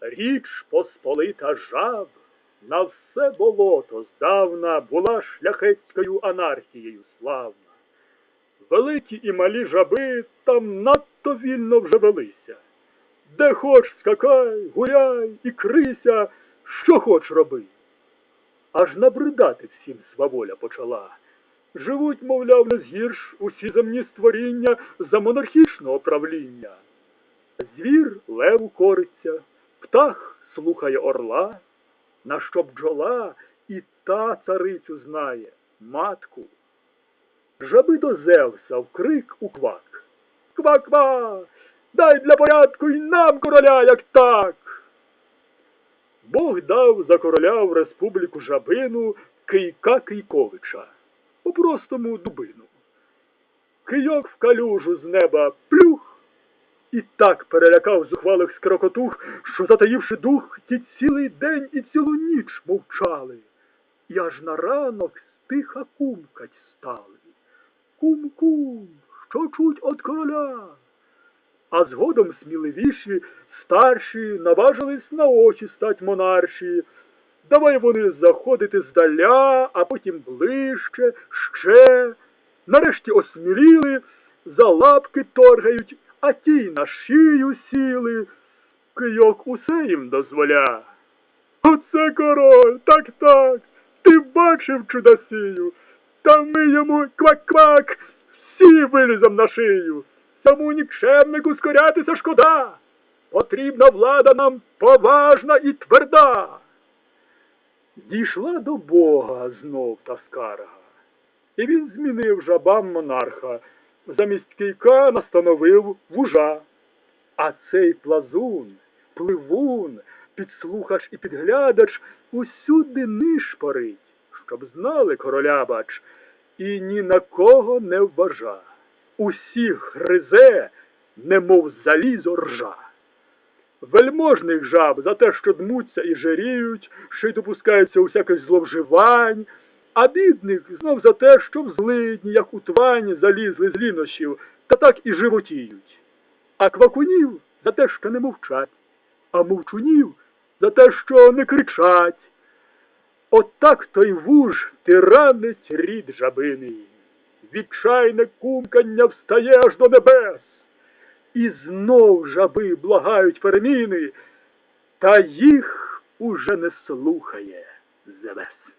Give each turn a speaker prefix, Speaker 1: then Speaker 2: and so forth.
Speaker 1: Річ посполита жаб на все болото здавна була шляхетською анархією славна. Великі і малі жаби там надто вільно вже велися. Де хоч скакай, гуляй і крися, що хоч роби. Аж набридати всім сваволя почала. Живуть, мовляв, не згірш усі земні створіння за монархічного правління. Звір леву кориться, птах слухає орла, на що бджола і та царицю знає, матку. Жаби до Зевса в крик у квак. Ква-ква! Дай для порядку й нам короля, як так. Бог дав за короля в республіку жабину Кийка Кийковича, по-простому дубину. Кийок в калюжу з неба плюх, і так перелякав зухвалих скрокотух, що, затаївши дух, ті цілий день і цілу ніч мовчали, і аж на ранок стиха кумкать стали. Кум-кум, що чуть од короля? А згодом сміливіші, старші, наважились на очі стать монарші. Давай вони заходити здаля, а потім ближче, ще. Нарешті осміліли, за лапки торгають, а ті на шию сіли. Кийок усе їм дозволя. Оце король, так так. Ти бачив чудосію. Та ми йому квак-квак, всі вилізем на шию. Тому нікчемнику скорятися шкода. Потрібна влада нам поважна і тверда. Дійшла до Бога знов та скарга. І він змінив жабам монарха, замість кийка настановив вужа. А цей плазун, пливун, підслухач і підглядач усюди нишпорить, щоб знали короля бач, і ні на кого не вважа. Усіх гризе, немов залізо ржа. Вельможних жаб за те, що дмуться і жаріють, що й допускаються усяких зловживань, а бідних знов за те, що в злидні, як у твані, залізли з лінощів, та так і животіють. А квакунів за те, що не мовчать, а мовчунів за те, що не кричать. Отак той вуж тиранить рід жабиний. Відчайне кумкання встає аж до небес. І знов жаби благають переміни, та їх уже не слухає Зевес.